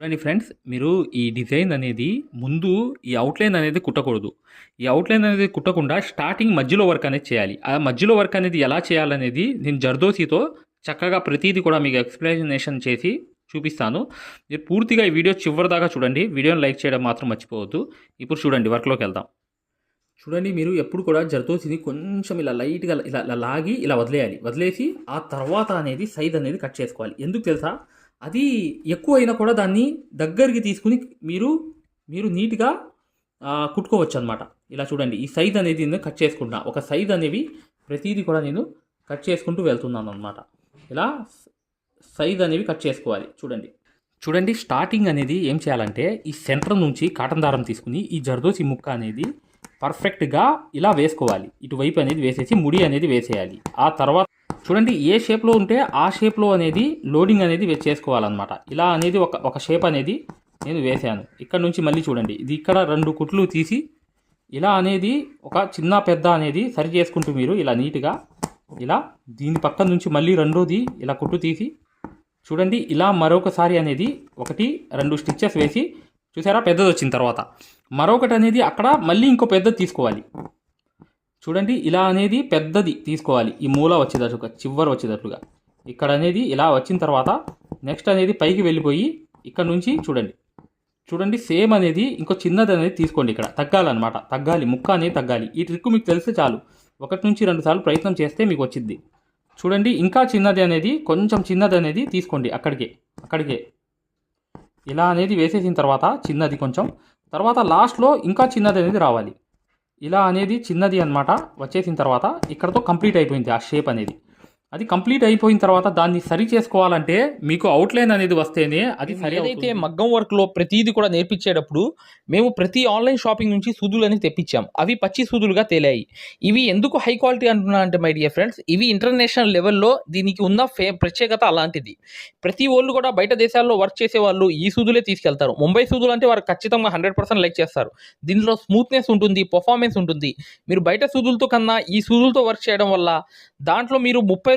చూడండి ఫ్రెండ్స్ మీరు ఈ డిజైన్ అనేది ముందు ఈ అవుట్లైన్ అనేది కుట్టకూడదు. ఈ అవుట్లైన్ అనేది కుట్టకుండా స్టార్టింగ్ మధ్యలో వర్క్ అనేది చేయాలి. ఆ మధ్యలో వర్క్ అనేది ఎలా చేయాలనేది నేను జర్దోసితో చక్కగా ప్రతిదీ కూడా మీకు ఎక్స్ప్లెనేషన్ చేసి చూపిస్తాను. మీరు పూర్తిగా ఈ వీడియో చివరి దాకా చూడండి. వీడియోని లైక్ చేయడం మాత్రం మర్చిపోవద్దు. ఇప్పుడు చూడండి వర్క్లోకి వెళ్దాం. చూడండి మీరు ఎప్పుడు కూడా జర్దోసిని కొంచెం ఇలా లైట్గా ఇలా లాగి ఇలా వదిలేయాలి. వదిలేసి ఆ తర్వాత అనేది సైజ్ అనేది కట్ చేసుకోవాలి. ఎందుకు తెలుసా? అది ఎక్కువ అయినా కూడా దాన్ని దగ్గరికి తీసుకుని మీరు మీరు నీట్గా కుట్టుకోవచ్చు అనమాట ఇలా చూడండి ఈ సైజ్ అనేది నేను కట్ చేసుకుంటున్నా ఒక సైజ్ అనేవి ప్రతిదీ కూడా నేను కట్ చేసుకుంటూ వెళ్తున్నాను అనమాట ఇలా సైజ్ అనేవి కట్ చేసుకోవాలి. చూడండి. చూడండి స్టార్టింగ్ అనేది ఏం చేయాలంటే ఈ సెంటర్ నుంచి కాటన్ దారం తీసుకుని ఈ జర్దోసి ముక్క అనేది పర్ఫెక్ట్గా ఇలా వేసుకోవాలి. ఇటువైపు అనేది వేసేసి ముడి అనేది వేసేయాలి. ఆ తర్వాత చూడండి ఏ షేప్లో ఉంటే ఆ షేప్లో అనేది లోడింగ్ అనేది చేసుకోవాలన్నమాట. ఇలా అనేది ఒక ఒక షేప్ అనేది నేను వేసాను. ఇక్కడ నుంచి మళ్ళీ చూడండి. ఇది ఇక్కడ రెండు కుట్లు తీసి ఇలా అనేది ఒక చిన్న పెద్ద అనేది సరి చేసుకుంటూ మీరు ఇలా నీట్గా ఇలా దీని పక్క నుంచి మళ్ళీ రెండోది ఇలా కుట్టు తీసి చూడండి ఇలా మరొకసారి అనేది ఒకటి రెండు స్టిచ్చెస్ వేసి చూసారా పెద్దది వచ్చిన తర్వాత. మరొకటి అనేది అక్కడ మళ్ళీ ఇంకో పెద్దది తీసుకోవాలి. చూడండి ఇలా అనేది పెద్దది తీసుకోవాలి. ఈ మూల వచ్చేటట్లుగా చివరి వచ్చేటట్లుగా. ఇక్కడ అనేది ఇలా వచ్చిన తర్వాత నెక్స్ట్ అనేది పైకి వెళ్ళిపోయి ఇక్కడ నుంచి చూడండి. చూడండి సేమ్ అనేది ఇంకో చిన్నది అనేది తీసుకోండి ఇక్కడ. తగ్గాలన్నమాట. తగ్గాలి ముక్క అనేది తగ్గాలి. ఈ ట్రిక్ మీకు తెలిస్తే చాలు. ఒకటి నుంచి రెండు సార్లు ప్రయత్నం చేస్తే మీకు వచ్చింది చూడండి ఇంకా చిన్నది అనేది కొంచెం చిన్నది అనేది తీసుకోండి అక్కడికే అక్కడికే. ఇలా అనేది వేసేసిన తర్వాత చిన్నది కొంచెం. తర్వాత లాస్ట్లో ఇంకా చిన్నది అనేది రావాలి. ఇలా అనేది చిన్నది అన్నమాట. వచ్చేసిన తర్వాత ఇక్కడతో కంప్లీట్ అయిపోయింది ఆ షేప్ అనేది. అది కంప్లీట్ అయిపోయిన తర్వాత దాన్ని సరి చేసుకోవాలంటే మీకు అవుట్లైన్ అనేది వస్తేనే అది సరి ఏదైతే. మగ్గం వర్క్లో ప్రతిదీ కూడా నేర్పించేటప్పుడు మేము ప్రతి ఆన్లైన్ షాపింగ్ నుంచి సూదులు అనేది తెప్పించాం. అవి పచ్చి సూదులుగా తేలాయి. ఇవి ఎందుకు హై క్వాలిటీ అంటున్నా అంటే మై డియర్ ఫ్రెండ్స్ ఇవి ఇంటర్నేషనల్ లెవెల్లో దీనికి ఉన్న ఫే ప్రత్యేకత అలాంటిది. ప్రతి వాళ్ళు కూడా బయట దేశాల్లో వర్క్ చేసే వాళ్ళు ఈ సూదులే తీసుకెళ్తారు. ముంబై సూదులు అంటే వారు ఖచ్చితంగా హండ్రెడ్ పర్సెంట్ లైక్ చేస్తారు. దీనిలో స్మూత్నెస్ ఉంటుంది పర్ఫార్మెన్స్ ఉంటుంది. మీరు బయట సూదులతో కన్నా ఈ సూదులతో వర్క్ చేయడం వల్ల దాంట్లో మీరు ముప్పై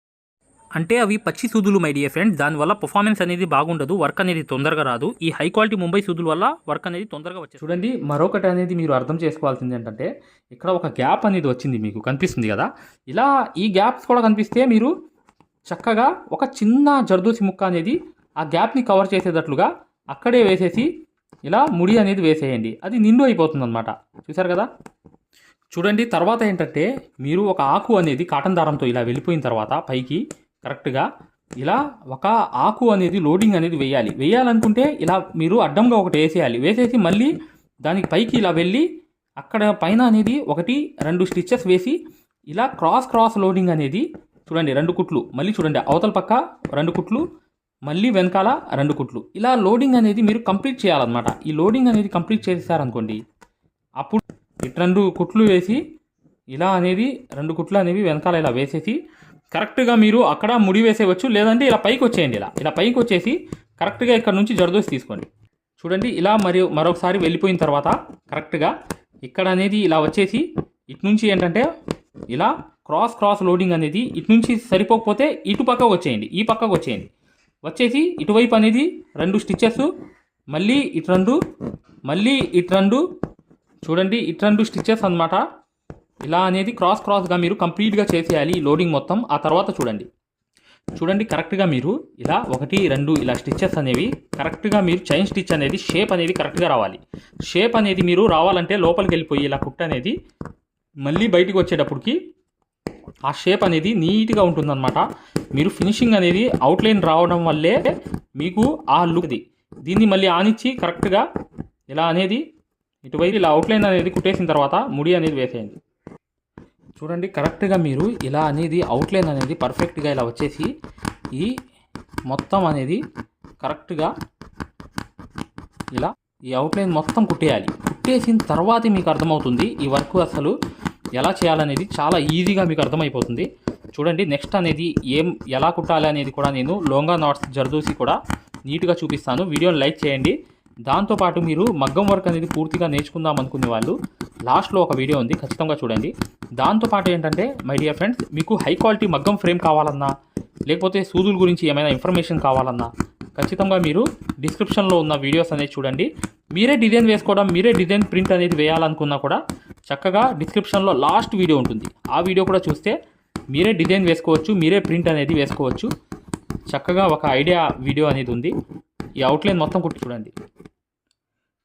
అంటే అవి పచ్చి సూదులు మై డియర్ ఫ్రెండ్ దానివల్ల పర్ఫార్మెన్స్ అనేది బాగుండదు వర్క్ అనేది తొందరగా రాదు. ఈ హై క్వాలిటీ ముంబై సూదుల వల్ల వర్క్ అనేది తొందరగా వచ్చింది చూడండి మరొకటి అనేది మీరు అర్థం చేసుకోవాల్సింది ఏంటంటే ఇక్కడ ఒక గ్యాప్ అనేది వచ్చింది మీకు కనిపిస్తుంది కదా? ఇలా ఈ గ్యాప్స్ కూడా కనిపిస్తే మీరు చక్కగా ఒక చిన్న జర్దూసి ముక్క అనేది ఆ గ్యాప్ని కవర్ చేసేటట్లుగా అక్కడే వేసేసి ఇలా ముడి అనేది వేసేయండి. అది నిండు అయిపోతుంది అనమాట చూసారు కదా? చూడండి తర్వాత ఏంటంటే మీరు ఒక ఆకు అనేది కాటన్ దారంతో ఇలా వెళ్ళిపోయిన తర్వాత పైకి కరెక్ట్గా. ఇలా ఒక ఆకు అనేది లోడింగ్ అనేది వేయాలి. వేయాలనుకుంటే ఇలా మీరు అడ్డంగా ఒకటి వేసేయాలి. వేసేసి మళ్ళీ దానికి పైకి ఇలా వెళ్ళి అక్కడ పైన అనేది ఒకటి రెండు స్టిచ్చెస్ వేసి ఇలా క్రాస్ క్రాస్ లోడింగ్ అనేది చూడండి రెండు కుట్లు. మళ్ళీ చూడండి అవతల పక్క రెండు కుట్లు మళ్ళీ వెనకాల రెండు కుట్లు. ఇలా లోడింగ్ అనేది మీరు కంప్లీట్ చేయాలన్నమాట. ఈ లోడింగ్ అనేది కంప్లీట్ చేసేసారనుకోండి అప్పుడు ఇటు రెండు కుట్లు వేసి ఇలా అనేది రెండు కుట్లు అనేవి వెనకాల ఇలా వేసేసి కరెక్ట్గా మీరు అక్కడ ముడి వేసేయవచ్చు లేదంటే ఇలా పైకి వచ్చేయండి ఇలా. ఇలా పైకి వచ్చేసి కరెక్ట్గా ఇక్కడ నుంచి జరదోసి తీసుకోండి. చూడండి ఇలా మరియు మరొకసారి వెళ్ళిపోయిన తర్వాత కరెక్ట్గా ఇక్కడ అనేది ఇలా వచ్చేసి ఇటు నుంచి ఏంటంటే ఇలా క్రాస్ క్రాస్ లోడింగ్ అనేది ఇటు నుంచి సరిపోకపోతే ఇటు పక్కకు వచ్చేయండి ఈ పక్కకు వచ్చేయండి. వచ్చేసి ఇటువైపు అనేది రెండు స్టిచ్చెస్ మళ్ళీ ఇటు రెండు మళ్ళీ ఇటు రెండు. చూడండి ఇటు రెండు స్టిచ్చెస్ అన్నమాట. ఇలా అనేది క్రాస్ క్రాస్గా మీరు కంప్లీట్గా చేసేయాలి ఈ లోడింగ్ మొత్తం. ఆ తర్వాత చూడండి. చూడండి కరెక్ట్గా మీరు ఇలా ఒకటి రెండు ఇలా స్టిచ్చెస్ అనేవి కరెక్ట్గా మీరు చైన్ స్టిచ్ అనేది షేప్ అనేది కరెక్ట్గా రావాలి. షేప్ అనేది మీరు రావాలంటే లోపలికి వెళ్ళిపోయి ఇలా కుట్ట అనేది మళ్ళీ బయటికి వచ్చేటప్పటికి ఆ షేప్ అనేది నీట్గా ఉంటుందన్నమాట. మీరు ఫినిషింగ్ అనేది అవుట్లైన్ రావడం వల్లే మీకు ఆ లుక్ది దీన్ని మళ్ళీ ఆనిచ్చి కరెక్ట్గా ఇలా అనేది ఇటువైపు ఇలా అవుట్లైన్ అనేది కుట్టేసిన తర్వాత ముడి అనేది వేసేయండి. చూడండి కరెక్ట్గా మీరు ఇలా అనేది అవుట్లైన్ అనేది పర్ఫెక్ట్గా ఇలా వచ్చేసి ఈ మొత్తం అనేది కరెక్ట్గా ఇలా ఈ అవుట్లైన్ మొత్తం కుట్టేయాలి. కుట్టేసిన తర్వాతే మీకు అర్థమవుతుంది ఈ వర్క్ అసలు ఎలా చేయాలనేది చాలా ఈజీగా మీకు అర్థమైపోతుంది. చూడండి నెక్స్ట్ అనేది ఏం ఎలా కుట్టాలి అనేది కూడా నేను లోంగా నాట్స్ జరదూసి కూడా నీట్గా చూపిస్తాను. వీడియోని లైక్ చేయండి. దాంతోపాటు మీరు మగ్గం వర్క్ అనేది పూర్తిగా నేర్చుకుందాం అనుకునే వాళ్ళు లాస్ట్లో ఒక వీడియో ఉంది ఖచ్చితంగా చూడండి. దాంతోపాటు ఏంటంటే మై డియర్ ఫ్రెండ్స్ మీకు హై క్వాలిటీ మగ్గం ఫ్రేమ్ కావాలన్నా లేకపోతే సూదుల గురించి ఏమైనా ఇన్ఫర్మేషన్ కావాలన్నా ఖచ్చితంగా మీరు డిస్క్రిప్షన్లో ఉన్న వీడియోస్ అనేది చూడండి. మీరే డిజైన్ వేసుకోవడం మీరే డిజైన్ ప్రింట్ అనేది వేయాలనుకున్నా కూడా చక్కగా డిస్క్రిప్షన్లో లాస్ట్ వీడియో ఉంటుంది. ఆ వీడియో కూడా చూస్తే మీరే డిజైన్ వేసుకోవచ్చు మీరే ప్రింట్ అనేది వేసుకోవచ్చు. చక్కగా ఒక ఐడియా వీడియో అనేది ఉంది. ఈ అవుట్లైన్ మొత్తం కుట్టి చూడండి.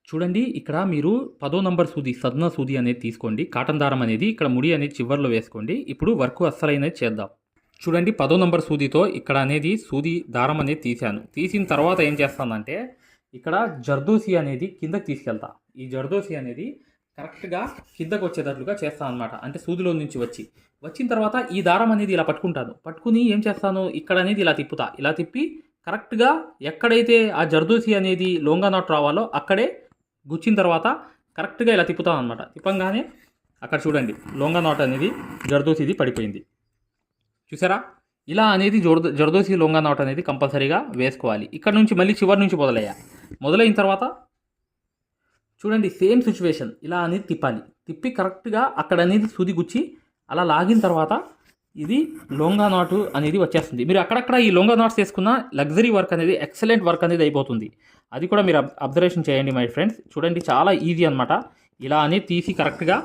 చూడండి ఇక్కడ మీరు పదో నంబర్ సూది సద్న సూది అనేది తీసుకోండి. కాటన్ దారం అనేది ఇక్కడ ముడి అనేది చివర్లో వేసుకోండి. ఇప్పుడు వర్క్ అస్సలైనది చేద్దాం. చూడండి పదో నంబర్ సూదితో ఇక్కడ అనేది సూది దారం అనేది తీశాను. తీసిన తర్వాత ఏం చేస్తానంటే ఇక్కడ జర్దోసి అనేది కిందకి తీసుకెళ్తా. ఈ జర్దోసి అనేది కరెక్ట్గా కిందకు వచ్చేటట్లుగా చేస్తాను అనమాట అంటే సూదిలో నుంచి వచ్చి. వచ్చిన తర్వాత ఈ దారం అనేది ఇలా పట్టుకుంటాను. పట్టుకుని ఏం చేస్తాను? ఇక్కడ అనేది ఇలా తిప్పుతా. ఇలా తిప్పి కరెక్ట్గా ఎక్కడైతే ఆ జర్దోసి అనేది లోంగా నాట్ రావాలో అక్కడే గుచ్చిన తర్వాత కరెక్ట్గా ఇలా తిప్పుతాం అనమాట తిప్పంగానే అక్కడ చూడండి లొంగ నాట్ అనేది జర్దోసిది పడిపోయింది. చూసారా? ఇలా అనేది జొర్ద జర్దోసి లొంగా నాట్ అనేది కంపల్సరీగా వేసుకోవాలి. ఇక్కడ నుంచి మళ్ళీ చివరి నుంచి మొదలయ్యా. మొదలైన తర్వాత చూడండి సేమ్ సిచ్యువేషన్. ఇలా అనేది తిప్పాలి. తిప్పి కరెక్ట్గా అక్కడ అనేది సూది గుచ్చి అలా లాగిన తర్వాత ఇది లొంగా నాటు అనేది వచ్చేస్తుంది. మీరు అక్కడక్కడ ఈ లొంగా నాట్స్ వేసుకున్న లగ్జరీ వర్క్ అనేది ఎక్సలెంట్ వర్క్ అనేది అయిపోతుంది. అది కూడా మీరు అబ్జర్వేషన్ చేయండి మై ఫ్రెండ్స్. చూడండి చాలా ఈజీ అనమాట ఇలా అనేది తీసి కరెక్ట్గా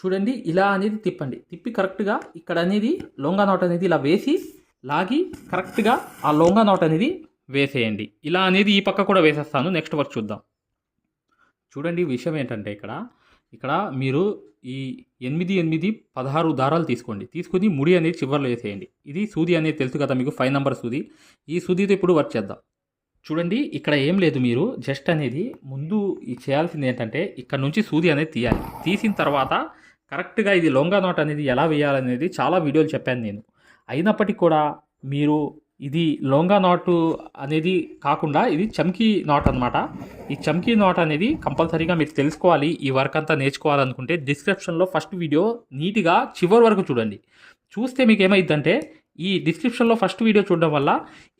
చూడండి ఇలా అనేది తిప్పండి. తిప్పి కరెక్ట్గా ఇక్కడ అనేది లొంగా నాట్ అనేది ఇలా వేసి లాగి కరెక్ట్గా ఆ లొంగా నాట్ అనేది వేసేయండి. ఇలా అనేది ఈ పక్క కూడా వేసేస్తాను. నెక్స్ట్ వర్క్ చూద్దాం. చూడండి విషయం ఏంటంటే ఇక్కడ ఇక్కడ మీరు ఈ ఎనిమిది ఎనిమిది పదహారు దారాలు తీసుకోండి. తీసుకుని ముడి అనేది చివర్లో వేసేయండి. ఇది సూది అనేది తెలుసు కదా మీకు ఫైవ్ నెంబర్ సూది. ఈ సూదితో ఇప్పుడు వర్క్ చేద్దాం. చూడండి ఇక్కడ ఏం లేదు మీరు. జస్ట్ అనేది ముందు ఈ చేయాల్సింది ఏంటంటే ఇక్కడ నుంచి సూది అనేది తీయాలి. తీసిన తర్వాత కరెక్ట్గా ఇది లొంగా నాట్ అనేది ఎలా వేయాలనేది చాలా వీడియోలు చెప్పాను నేను. అయినప్పటికీ కూడా మీరు ఇది లొంగా నాటు అనేది కాకుండా ఇది చమ్కీ నాట్ అనమాట ఈ చమ్కీ నాట్ అనేది కంపల్సరీగా మీరు తెలుసుకోవాలి ఈ వర్క్ అంతా నేర్చుకోవాలనుకుంటే డిస్క్రిప్షన్లో ఫస్ట్ వీడియో నీట్గా చివరి వరకు చూడండి. చూస్తే మీకు ఏమైందంటే ఈ డిస్క్రిప్షన్లో ఫస్ట్ వీడియో చూడడం వల్ల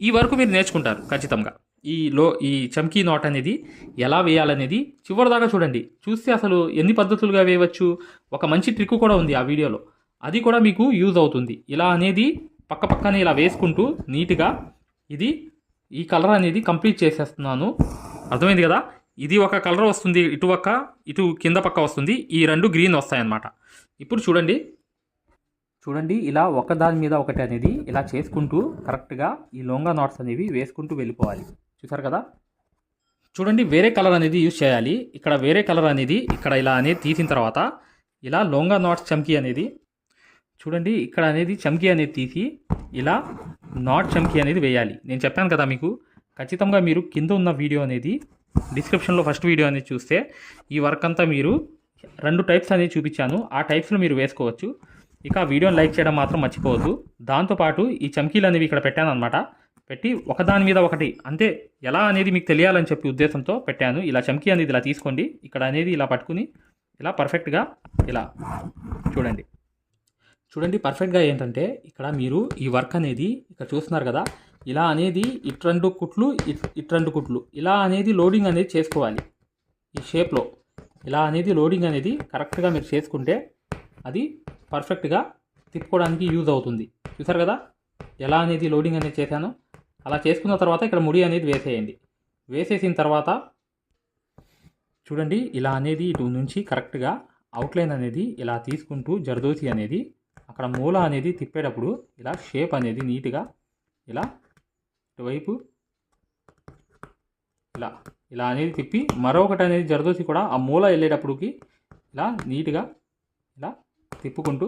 ఈ వరకు మీరు నేర్చుకుంటారు ఖచ్చితంగా. ఈ లో ఈ చమ్కీ నాట్ అనేది ఎలా వేయాలనేది చివరి దాకా చూడండి. చూస్తే అసలు ఎన్ని పద్ధతులుగా వేయవచ్చు? ఒక మంచి ట్రిక్ కూడా ఉంది ఆ వీడియోలో అది కూడా మీకు యూజ్ అవుతుంది. ఇలా అనేది పక్క పక్కనే ఇలా వేసుకుంటూ నీట్గా ఇది ఈ కలర్ అనేది కంప్లీట్ చేసేస్తున్నాను. అర్థమైంది కదా? ఇది ఒక కలర్ వస్తుంది ఇటు పక్క ఇటు కింద పక్క వస్తుంది ఈ రెండు గ్రీన్ వస్తాయన్నమాట. ఇప్పుడు చూడండి. చూడండి ఇలా ఒకదాని మీద ఒకటి అనేది ఇలా చేసుకుంటూ కరెక్ట్గా ఈ లొంగా నాట్స్ అనేవి వేసుకుంటూ వెళ్ళిపోవాలి. చూసారు కదా? చూడండి వేరే కలర్ అనేది యూజ్ చేయాలి. ఇక్కడ వేరే కలర్ అనేది ఇక్కడ ఇలా అనేది తీసిన తర్వాత ఇలా లొంగా నాట్స్ చమ్కీ అనేది చూడండి ఇక్కడ అనేది చమ్కీ అనేది తీసి ఇలా నాట్ చమ్కీ అనేది వేయాలి. నేను చెప్పాను కదా మీకు ఖచ్చితంగా మీరు కింద ఉన్న వీడియో అనేది డిస్క్రిప్షన్లో ఫస్ట్ వీడియో అనేది చూస్తే ఈ వర్క్ అంతా మీరు రెండు టైప్స్ అనేది చూపించాను. ఆ టైప్స్లో మీరు వేసుకోవచ్చు. ఇక వీడియోని లైక్ చేయడం మాత్రం మర్చిపోవద్దు. దాంతోపాటు ఈ చమ్కీలు అనేవి ఇక్కడ పెట్టాను అనమాట పెట్టి ఒకదాని మీద ఒకటి అంటే ఎలా అనేది మీకు తెలియాలని చెప్పి ఉద్దేశంతో పెట్టాను. ఇలా చమ్కీ అనేది ఇలా తీసుకోండి. ఇక్కడ అనేది ఇలా పట్టుకుని ఇలా పర్ఫెక్ట్గా ఇలా చూడండి. చూడండి పర్ఫెక్ట్గా ఏంటంటే ఇక్కడ మీరు ఈ వర్క్ అనేది ఇక్కడ చూస్తున్నారు కదా ఇలా అనేది ఇటు రెండు కుట్లు ఇట్- ఇటు రెండు కుట్లు. ఇలా అనేది లోడింగ్ అనేది చేసుకోవాలి ఈ షేప్లో ఇలా అనేది లోడింగ్ అనేది కరెక్ట్గా మీరు చేసుకుంటే అది పర్ఫెక్ట్గా తిప్పుకోవడానికి యూజ్ అవుతుంది. చూసారు కదా ఎలా అనేది లోడింగ్ అనేది చేశాను? అలా చేసుకున్న తర్వాత ఇక్కడ ముడి అనేది వేసేయండి. వేసేసిన తర్వాత చూడండి ఇలా అనేది ఇటు నుంచి కరెక్ట్గా అవుట్లైన్ అనేది ఇలా తీసుకుంటూ జర్దోసి అనేది అక్కడ మూల అనేది తిప్పేటప్పుడు ఇలా షేప్ అనేది నీట్గా ఇలా ఇటువైపు ఇలా ఇలా అనేది తిప్పి మరొకటి అనేది జరదోసి కూడా ఆ మూల వెళ్ళేటప్పటికి ఇలా నీట్గా ఇలా తిప్పుకుంటూ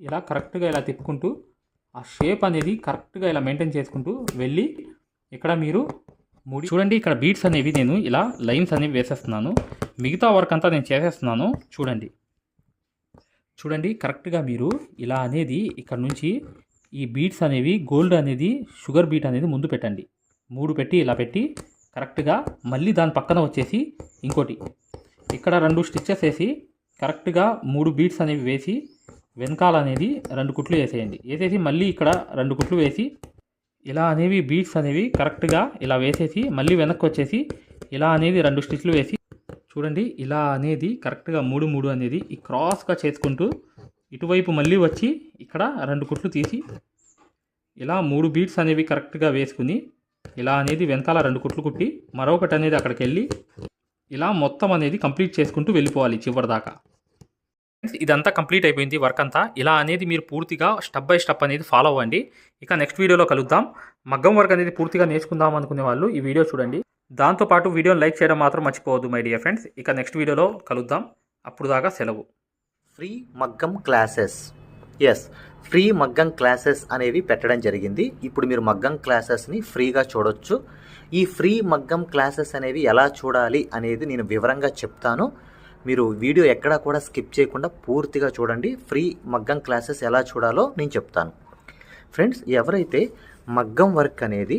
ఇలా కరెక్ట్గా ఇలా తిప్పుకుంటూ ఆ షేప్ అనేది కరెక్ట్గా ఇలా మెయింటైన్ చేసుకుంటూ వెళ్ళి ఇక్కడ మీరు ముడి చూడండి ఇక్కడ బీట్స్ అనేవి నేను ఇలా లైన్స్ అనేవి వేసేస్తున్నాను. మిగతా వర్క్ అంతా నేను చేసేస్తున్నాను. చూడండి. చూడండి కరెక్ట్గా మీరు ఇలా అనేది ఇక్కడ నుంచి ఈ బీట్స్ అనేవి గోల్డ్ అనేది షుగర్ బీట్ అనేది ముందు పెట్టండి. మూడు పెట్టి ఇలా పెట్టి కరెక్ట్గా మళ్ళీ దాని పక్కన వచ్చేసి ఇంకోటి. ఇక్కడ రెండు స్టిచ్చెస్ వేసి కరెక్ట్గా మూడు బీట్స్ అనేవి వేసి వెనకాల అనేది రెండు కుట్లు వేసేయండి. వేసేసి మళ్ళీ ఇక్కడ రెండు కుట్లు వేసి ఇలా అనేవి బీట్స్ అనేవి కరెక్ట్గా ఇలా వేసేసి మళ్ళీ వెనక్కి వచ్చేసి ఇలా అనేది రెండు స్టిచ్లు వేసి చూడండి ఇలా అనేది కరెక్ట్గా మూడు మూడు అనేది ఈ క్రాస్గా చేసుకుంటూ ఇటువైపు మళ్ళీ వచ్చి ఇక్కడ రెండు కుట్లు తీసి ఇలా మూడు బీట్స్ అనేవి కరెక్ట్గా వేసుకుని ఇలా అనేది వెనకాల రెండు కుట్లు కుట్టి మరొకటి అనేది అక్కడికి వెళ్ళి ఇలా మొత్తం అనేది కంప్లీట్ చేసుకుంటూ వెళ్ళిపోవాలి చివరిదాకా ఇదంతా కంప్లీట్ అయిపోయింది వర్క్ అంతా. ఇలా అనేది మీరు పూర్తిగా స్టెప్ బై స్టెప్ అనేది ఫాలో అవ్వండి. ఇక నెక్స్ట్ వీడియోలో కలుద్దాం. మగ్గం వర్క్ అనేది పూర్తిగా నేర్చుకుందాం అనుకునే వాళ్ళు ఈ వీడియో చూడండి. దాంతోపాటు వీడియోని లైక్ చేయడం మాత్రం మర్చిపోవద్దు మై డియర్ ఫ్రెండ్స్ ఇక నెక్స్ట్ వీడియోలో కలుద్దాం. అప్పుడు దాకా సెలవు. ఫ్రీ మగ్గం క్లాసెస్. ఎస్ ఫ్రీ మగ్గం క్లాసెస్ అనేవి పెట్టడం జరిగింది. ఇప్పుడు మీరు మగ్గం క్లాసెస్ని ఫ్రీగా చూడొచ్చు. ఈ ఫ్రీ మగ్గం క్లాసెస్ అనేవి ఎలా చూడాలి అనేది నేను వివరంగా చెప్తాను. మీరు వీడియో ఎక్కడా కూడా స్కిప్ చేయకుండా పూర్తిగా చూడండి. ఫ్రీ మగ్గం క్లాసెస్ ఎలా చూడాలో నేను చెప్తాను. ఫ్రెండ్స్ ఎవరైతే మగ్గం వర్క్ అనేది